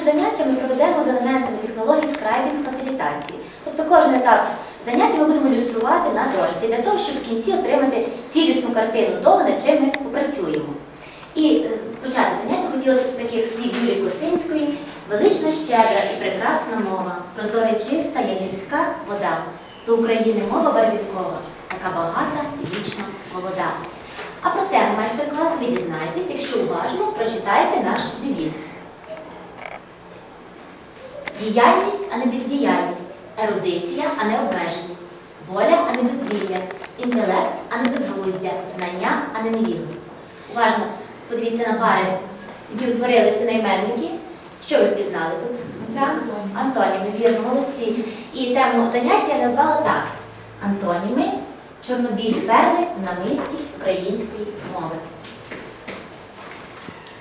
Наші заняття ми проведемо з елементами технологій скрайбінг фасилітації. Тобто кожен етап заняття ми будемо ілюструвати на дошці для того, щоб в кінці отримати цілісну картину того, над чим ми попрацюємо. І е, почати заняття хотілося з таких слів Юлії Косинської велична, щедра і прекрасна мова, прозора чиста, як гірська вода. До України мова барвінкова, така багата і вічно молода. А про тему майстер-класу ви дізнаєтесь, якщо уважно прочитаєте наш девіз. Діяльність, а не бездіяльність, ерудиція, а не обмеженість, воля, а не безвілля, інтелект, а не безглуздя, знання, а не невігластво. Уважно подивіться на пари, які утворилися на іменники. Що ви впізнали тут? Це антоніми, вірно, молодці. І тему заняття я назвала так: антоніми, чорнобілі перли на мисті української мови.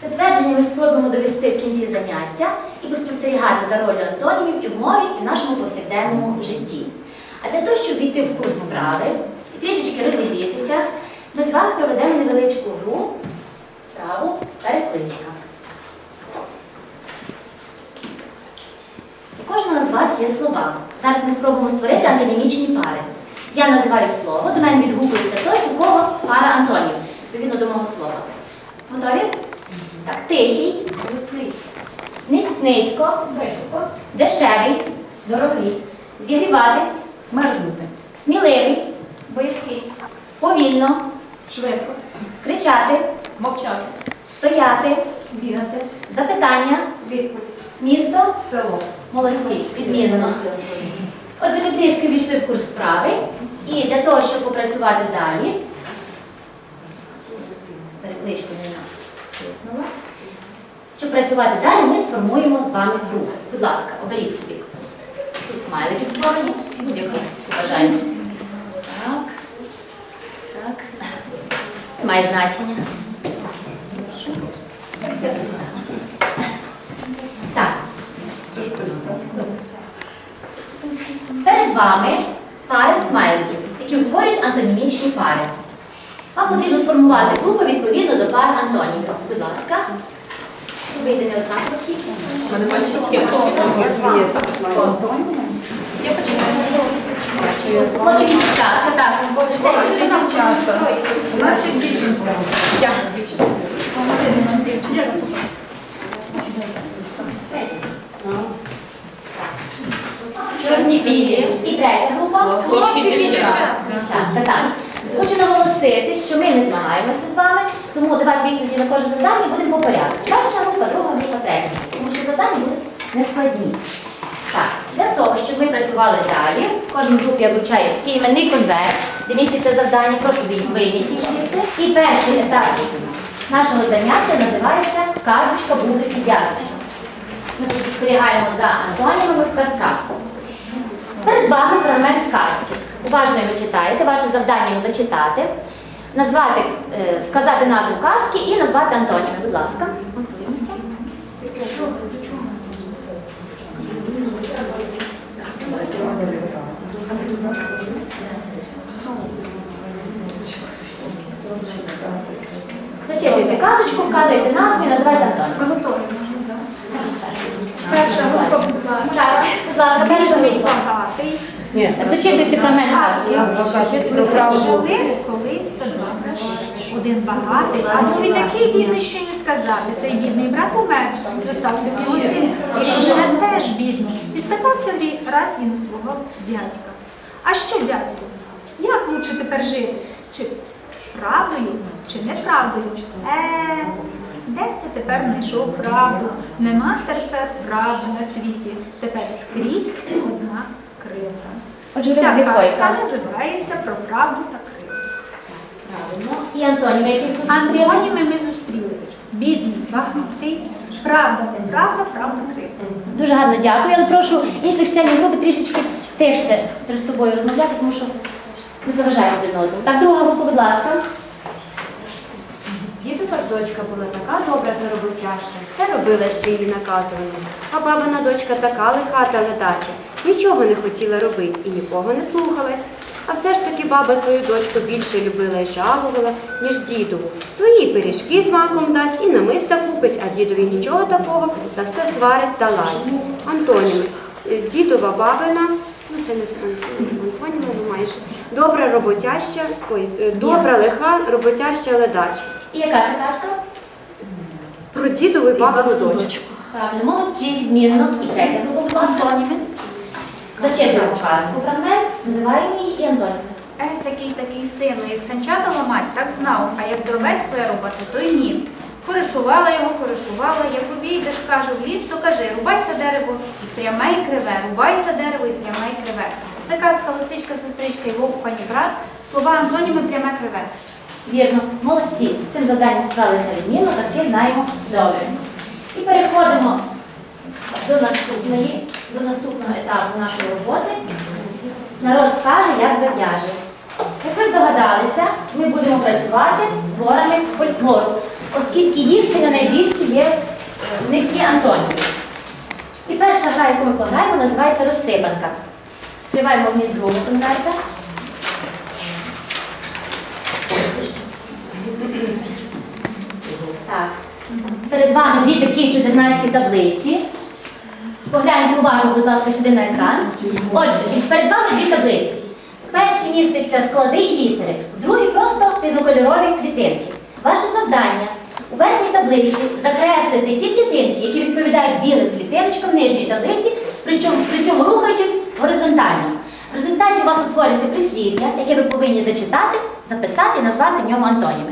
Це твердження ми спробуємо довести в кінці заняття і поспостерігати за ролью антонімів і в мові, і в нашому повсякденному житті. А для того, щоб війти в курс справи і трішечки розігрітися, ми з вами проведемо невеличку гру вправу перекличка. У кожного з вас є слова. Зараз ми спробуємо створити антонімічні пари. Я називаю слово, до мене відгукується той, у кого пара антонів, відповідно до мого слова. Готові? Так, тихий, низ- низько, високо, дешевий, дорогий, зігріватись, Мерзнути. сміливий, Боязкий. повільно, Швидко. кричати, Мовчати. стояти, Бігати. запитання, Відповідь. місто, Село. молодці, відмінно. Отже, ми трішки війшли в курс справи, і для того, щоб попрацювати далі, перекличку не натиснула. Щоб працювати далі, ми сформуємо з вами гру. Будь ласка, оберіть собі. Тут смайлики створені, будь-яку бажаєте. Так. Так. Має значення. Так. Перед вами пари смайликів, які утворюють антонімічні пари. Вам потрібно сформувати групу відповідно до пар антонімів. Будь ласка. Вийде не однаково кількість. Хочу дівчатка, так. У нас ще дівчинка. Я дівчинка. Чорні білі. І третя група. Хлопці, дівчата. Так. Хочу наголосити, що ми не змагаємося з вами, тому давати відповіді на кожне завдання будемо по порядку. Перша група, друга група, третя. Тому що завдання будуть нескладні. Так, для того, щоб ми працювали далі, в кожній групі я вручаю свій іменний конверт, де міститься завдання, прошу вийняти. І перший етап нашого заняття називається Казочка буде і в'язочка. Ми спостерігаємо за антонімами в казках. Перед фрагмент казки. Уважно його читаєте, ваше завдання його зачитати, назвати, е, вказати назву казки і назвати антоніми. Будь ласка, готуємося. Зачитуйте казочку, вказуйте назву і називайте антоніми. готові, можна, так? Перша група, будь ласка. Будь ласка, перша група. Багатий. Ні, Так, Зачитуйте фрагмент казки. Жили колись та. Один багатий, а другий такий бідний, що не сказати. Цей бідний брат умер, зостався в його син, який живе теж бідно. І спитався раз він у свого дядька. А що, дядьку, як лучше тепер жити? Чи правдою, чи неправдою? Е, де ти тепер знайшов правду? Нема тепер правди на світі. Тепер скрізь одна кривда. Отже, Ця казка називається про правду та кривду. Правильно. І антоніми, які тут? Антоніми ми зустріли. Бідний, багатий, правда, неправда, правда, кривда. Дуже гарно дякую, але прошу інших членів групи трішечки тихше перед собою розмовляти, тому що не заважаємо один одному. Так, друга група, будь ласка. Дідова дочка була така добра та роботяща, все робила, що їй наказували. А бабина дочка така лиха та ледача, Нічого не хотіла робити і нікого не слухалась. А все ж таки баба свою дочку більше любила і жалувала, ніж дідову. Свої пиріжки з маком дасть і намиста купить, а дідові нічого такого, та все сварить та лає. Антоніми, е, дідова бабина, ну це не Антоніма, ну майже. Добра роботяща, ой, е, добра лиха, роботяща ледача. І яка це казка? Про дідову і бабину дочку. Правильно, молодці, відмінно. І третя група. Антоніми. Зачепимо казку фрагмент, називаємо її і антоніми. Ес, який такий сину, як санчата ламать, так знав, а як дровець вирубати, то й ні. Коришувала його, коришувала, як увійдеш, каже, в ліс, то кажи, рубайся дерево, і пряме і криве, рубайся дерево, і пряме і криве. Це казка лисичка, сестричка і вовк, пані брат, слова антоніми пряме криве. Вірно, молодці. З цим завданням справилися відмінно, казки знаємо добре. І переходимо до наступної, до наступного етапу нашої роботи. Народ скаже, як зав'яже. Як ви здогадалися, ми будемо працювати з творами фольклору, оскільки їх чи не найбільше є, е, в них є антоніми. І перша гра, яку ми пограємо, називається розсипанка. Відкриваємо вниз другу конверта. Так. Перед вами дві такі чотирнадцяті таблиці. Погляньте уважно, будь ласка, сюди на екран. Отже, перед вами дві таблиці. В першій містяться склади і літери, в другій просто різнокольорові клітинки. Ваше завдання у верхній таблиці закреслити ті клітинки, які відповідають білим клітиночкам в нижній таблиці, причому при цьому рухаючись горизонтально. В результаті у вас утвориться прислів'я, яке ви повинні зачитати, записати і назвати в ньому антоніми.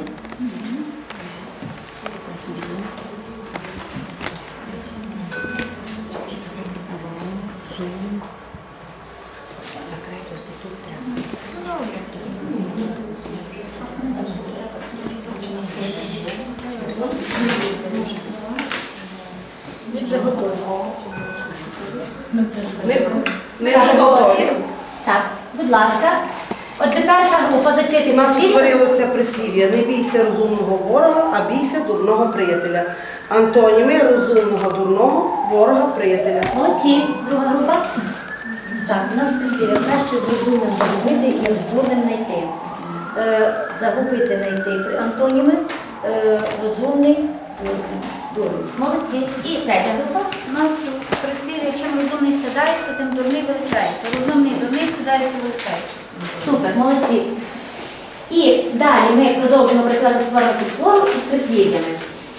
Ми, ми вже готові. Так, будь ласка. Отже, перша група У зачити нас прислів'я. Утворилося не бійся розумного ворога, а бійся дурного приятеля. Антоніми розумного дурного ворога приятеля. Молодці, друга група. Так, у нас прислів'я краще з розумним загубити, як з дурним знайти. Е, загубити знайти при антоніми, е, розумний, дурний, дурний. Молодці. І третя група. У нас прислів'я, чим розумний стидається, тим дурний величається. Розумний дурний стидається, величається. Супер, молодці. І далі ми продовжуємо працювати твором фольклору із прислів'ями.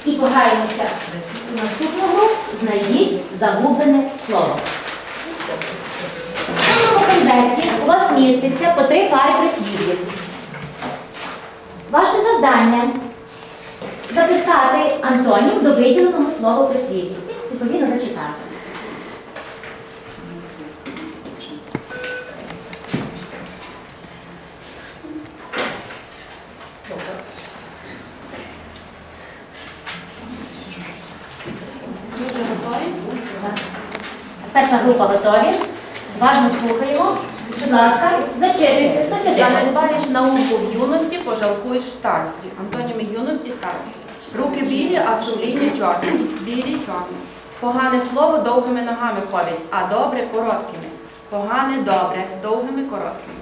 І пограємося гру знайдіть загублене слово. В цьому конверті у вас міститься по три пари прислів'їв. Ваше завдання записати антонім до виділеного слова прислів'я. І відповідно зачитати. Так. Перша група готові. Уважно слухаємо. Будь ласка, зачитуйте. Хто сюди? Занедбаєш науку в юності, пожалкуєш в старості. Антоніми юності старості. Руки білі, а сумління чорні. Білі чорні. Погане слово довгими ногами ходить, а добре короткими. Погане добре, довгими короткими.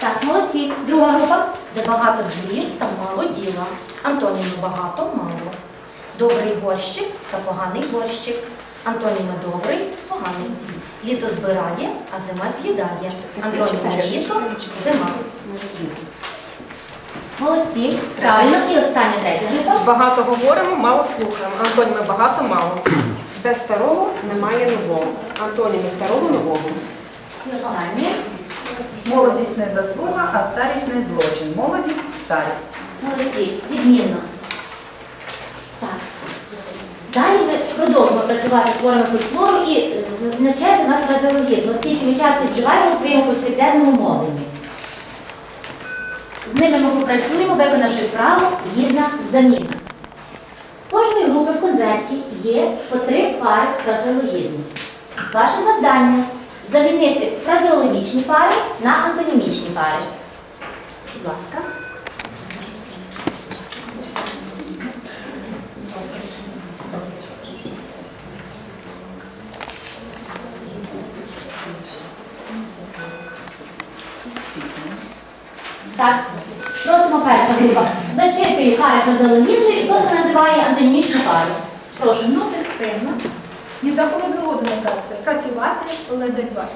Так, молодці. Друга група. Де багато звір та мало діла. Антоніми багато мало. Добрий горщик та поганий горщик. Антоніми добрий, поганий. Літо збирає, а зима з'їдає. Антоніми літо, зима. Молодці. Правильно. І остання група. Багато говоримо, мало слухаємо. Антоніми багато, мало. Без старого немає нового. Антоніми старого нового. І остання. Молодість не заслуга, а старість не злочин. Молодість старість. Молодці. Відмінно. Так. Далі ми продовжуємо працювати творами фольклору і е, на черзі у нас фразеологізм, оскільки ми часто вживаємо у своєму повсякденному мовленні. З ними ми попрацюємо, виконавши право гідна заміна. Кожної групи в конверті є по три пари фразеологізмів. Ваше завдання замінити фразеологічні пари на антонімічні пари. Будь ласка. Так. Просимо перша група. Зачитує Харя фразеологізми і просто називає антонімічну пару. Прошу. Гнути спину. Ні за холодну воду не братися. Працювати, ледачувати.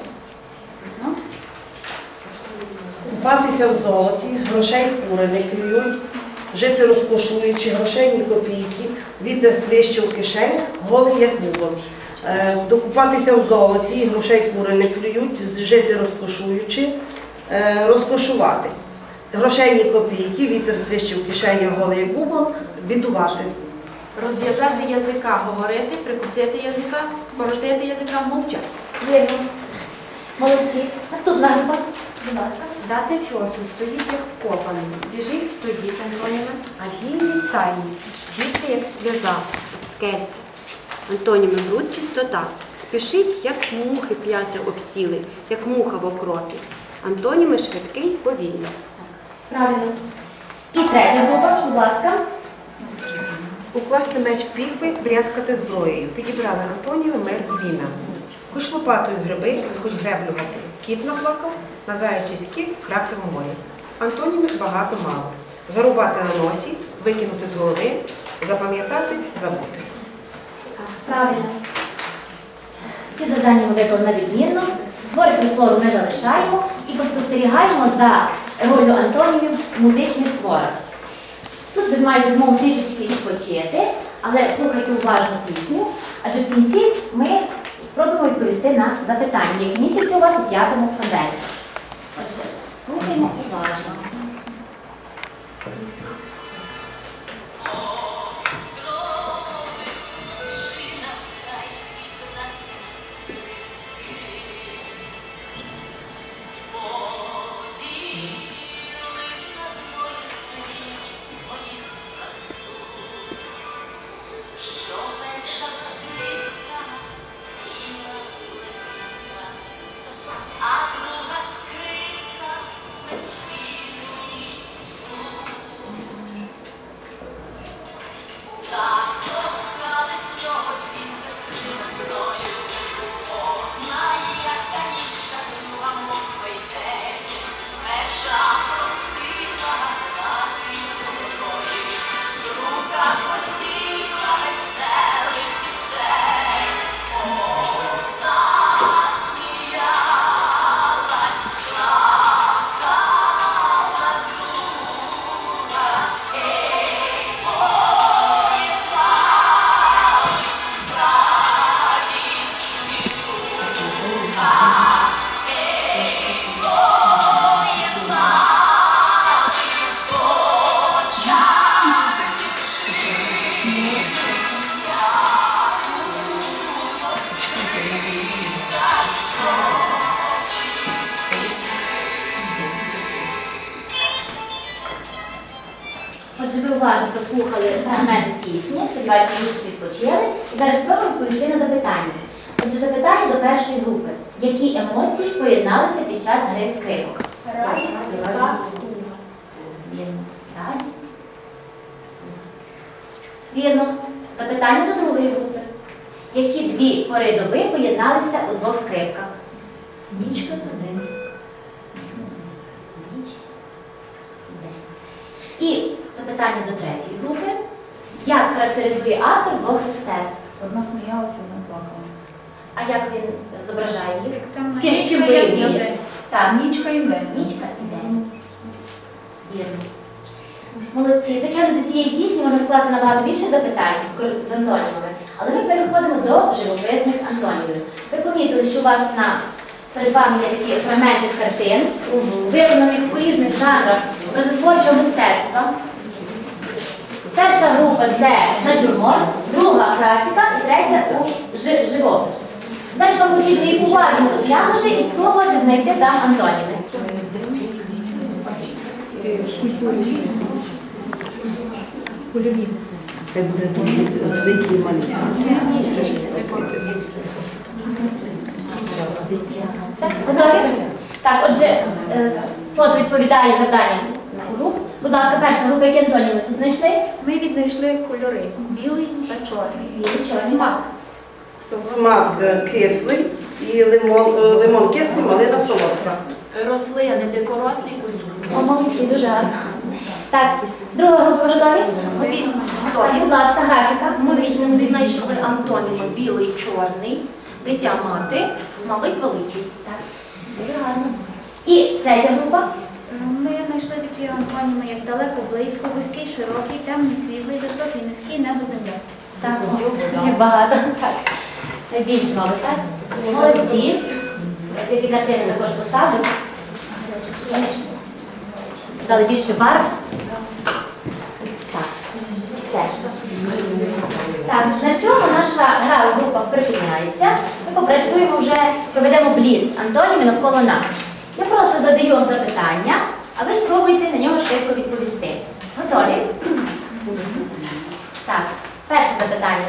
Купатися в золоті, грошей кури не клюють, жити розкошуючи, грошей ні копійки, вітер свище у кишенях, голий як бубон. Е, Докупатися в золоті, грошей кури не клюють, жити розкошуючи, е, розкошувати. Грошей ні копійки, вітер свище у кишенях, голий як бідувати. Розв'язати язика, говорити, прикусити язика, коротити язика, мовчати. Вірно. Молодці. Наступна група. Будь ласка. Дати часу стоїть як вкопаний, біжить стоїть антоніми, а вільний стайні, чистий як сльоза, як скельце. Антоніми бруд чистота, спішить, як мухи п'яти обсіли, як муха в окропі. Антоніми швидкий, повільний. Правильно. І третя група, будь ласка. Укласти меч в піхви, брязкати зброєю. Підібрали Антоніви, мир і війна. Хоч лопатою гриби, хоч греблю гати. Кіт наплакав, на заячий скіт краплю в морі. Антоніми багато мало. Зарубати на носі, викинути з голови, запам'ятати, забути. Правильно. Ці завдання ми виконали відмінно. Твори фольклору не залишаємо і поспостерігаємо за ролью антонімів в музичних творах. Тут ви маєте змогу трішечки відпочити, але слухайте уважно пісню, адже в кінці ми спробуємо відповісти на запитання, які містяться у вас у п'ятому конверті. Отже, слухаємо уважно. Уважно прослухали фрагмент з пісні, сподіваюся, ви відпочили. І зараз спробуємо відповісти на запитання. Отже, запитання до першої групи. Які емоції поєдналися під час гри скрипок? Радість. Вірно. Радість. Вірно. Запитання до другої групи. Які дві пори доби поєдналися у двох скрипках? Нічка та день. Ніч день. І запитання до третьої групи. Як характеризує автор двох сестер? Одна сміялася, одна плакала. А як він зображає їх? Як там З ким день. Так, Нічка і день. Нічка і день. Вірно. Молодці. Звичайно, до цієї пісні можна скласти набагато більше запитань з антонімами, але ми переходимо до живописних антонімів. Ви помітили, що у вас на перед вами є такі фрагменти з картин, виконаних у різних жанрах образотворчого мистецтва. Перша група це натюрморт, друга графіка і третя живопис. Зараз вам потрібно їх уважно розглянути і спробувати знайти там антоніми. Це буде. Все, готові? Так, отже, е, фото відповідає завданням. Будь ласка, перша група, які антоніми тут знайшли? Ми віднайшли кольори білий та чорний. Білий, чорний. Смак. Смак е, кислий і лимон, е, лимон кислий, малина солодка. Рослини, дикорослі культури. О, молодці, дуже гарно. Так, друга група ви готові? Готові. Готові, будь ласка, графіка. Ми візьмемо знайшли антоніми білий, чорний, дитя мати, малий, великий. Так, дуже гарно. І третя група. Ну, Ми знайшли такі антоніми, як далеко, близько, вузький, широкий, темний, світлий, високий, низький, небо, земля. Так, їх багато. Так. Найбільш мало, так? Молодці. Я ці картини також поставлю. Дали більше барв. Так, все. Так, на цьому наша гра у групах припиняється. Ми попрацюємо вже, проведемо бліц антоніми навколо нас. Я просто задаю вам запитання, а ви спробуйте на нього швидко відповісти. Готові? Так, перше запитання.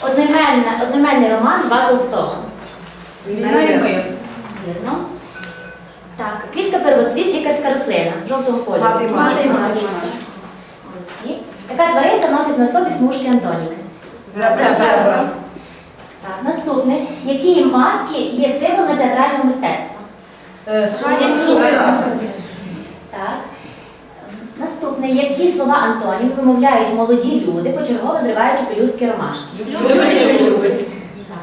Одноіменна, одноіменний роман Льва Толстого. Війна і мир. Вірно. Так, квітка первоцвіт, лікарська рослина жовтого кольору. Мати і мачуха. Мати і мачуха. Молодці. Яка тваринка носить на собі смужки антонімів? Зебра. Так, наступне. Які маски є символами театрального мистецтва? Е, Сувена. Так. Наступне. Які слова антонімів вимовляють молоді люди, почергово зриваючи пелюстки ромашки? Так.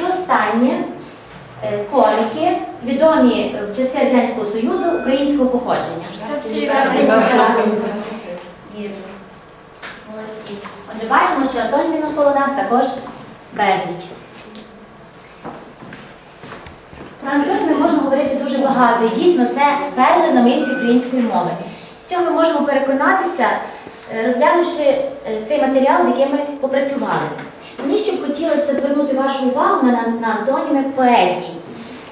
І останнє. Е, Коміки, відомі в часи Радянського Союзу українського походження. Отже, бачимо, що антонімів навколо нас також безліч. Про антоніми можна говорити дуже багато, і дійсно це перли на місці української мови. З цього ми можемо переконатися, е, розглянувши е, цей матеріал, з яким ми попрацювали. Мені ще б хотілося звернути вашу увагу на, на антоніми поезії.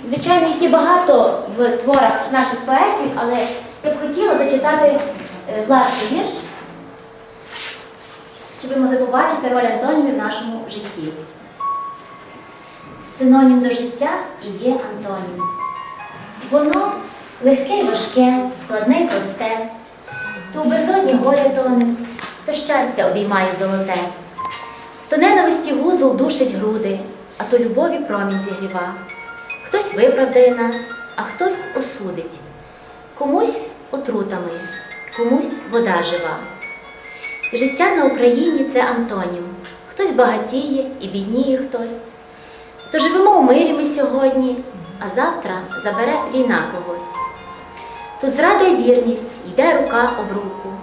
Звичайно, їх є багато в творах наших поетів, але я б хотіла зачитати е, власний вірш, щоб ви могли побачити роль антонімів в нашому житті. Синонім до життя і є антонім. Воно легке й важке, складне й просте, в горя тоне, то щастя обіймає золоте, то ненависті вузол душить груди, а то любові промінь зігріва. Хтось виправдає нас, а хтось осудить. Комусь отрутами, комусь вода жива. Життя на Україні це антонім. Хтось багатіє і бідніє хтось. То живемо у мирі ми сьогодні, а завтра забере війна когось. То зрада й вірність йде рука об руку.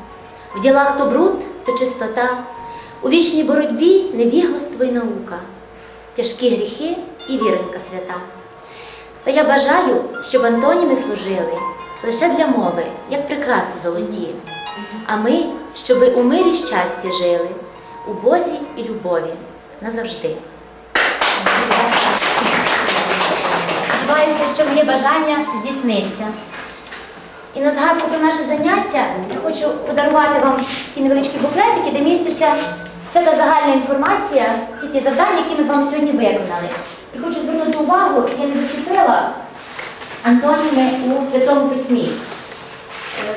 В ділах то бруд, то чистота, у вічній боротьбі невігластво й наука, тяжкі гріхи і віронька свята. Та я бажаю, щоб антоніми служили лише для мови, як прикраси золоті, а ми, щоби у мирі щасті жили, у Бозі і любові назавжди. Сподіваюся, що моє бажання здійсниться. І на згадку про наше заняття я хочу подарувати вам такі невеличкі буклетики, де міститься вся та загальна інформація, всі ті завдання, які ми з вами сьогодні виконали. І хочу звернути увагу, я не зачепила антоніми у Святому Письмі. Е,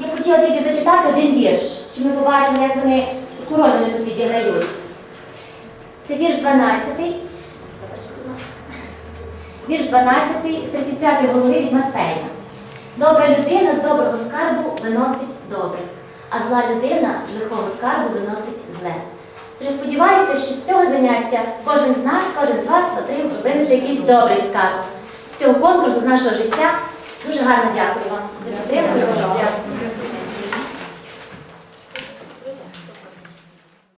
Я хотіла тільки зачитати один вірш, щоб ми побачили, як вони, вони тут відіграють. Це вірш 12. Вірш 12 з 35 голови від Матфея. Добра людина з доброго скарбу виносить добре, а зла людина з лихого скарбу виносить зле. Тож сподіваюся, що з цього заняття кожен з нас, кожен з вас винесе якийсь добрий скарб. З цього конкурсу, з нашого життя. Дуже гарно дякую вам за підтримку.